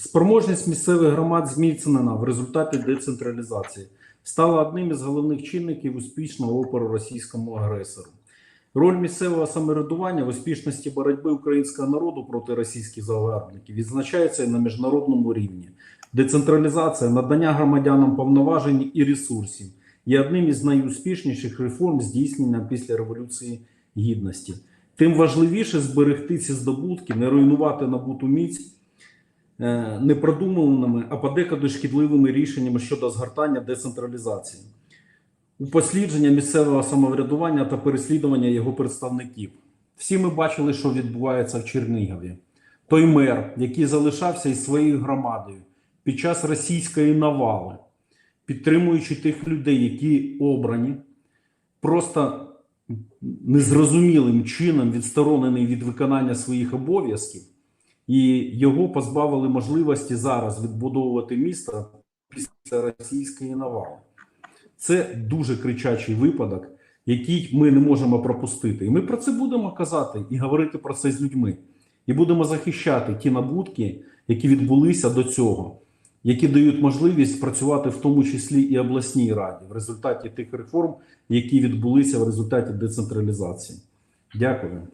Спроможність місцевих громад зміцнена в результаті децентралізації стала одним із головних чинників успішного опору російському агресору. Роль місцевого самоврядування в успішності боротьби українського народу проти російських загарбників відзначається і на міжнародному рівні. Децентралізація, надання громадянам повноважень і ресурсів є одним із найуспішніших реформ здійснення після Революції Гідності. Тим важливіше зберегти ці здобутки, не руйнувати набуту міць непродуманими, а подекуди шкідливими рішеннями щодо згортання децентралізації, упослідження місцевого самоврядування та переслідування його представників. Всі ми бачили, що відбувається в Чернігові. Той мер, який залишався із своєю громадою під час російської навали, підтримуючи тих людей, які обрані, просто незрозумілим чином відсторонений від виконання своїх обов'язків, і його позбавили можливості зараз відбудовувати місто після російської навали. Це дуже кричачий випадок, який ми не можемо пропустити. І ми про це будемо казати і говорити про це з людьми. І будемо захищати ті набутки, які відбулися до цього, які дають можливість працювати в тому числі і обласній раді в результаті тих реформ, які відбулися в результаті децентралізації. Дякую.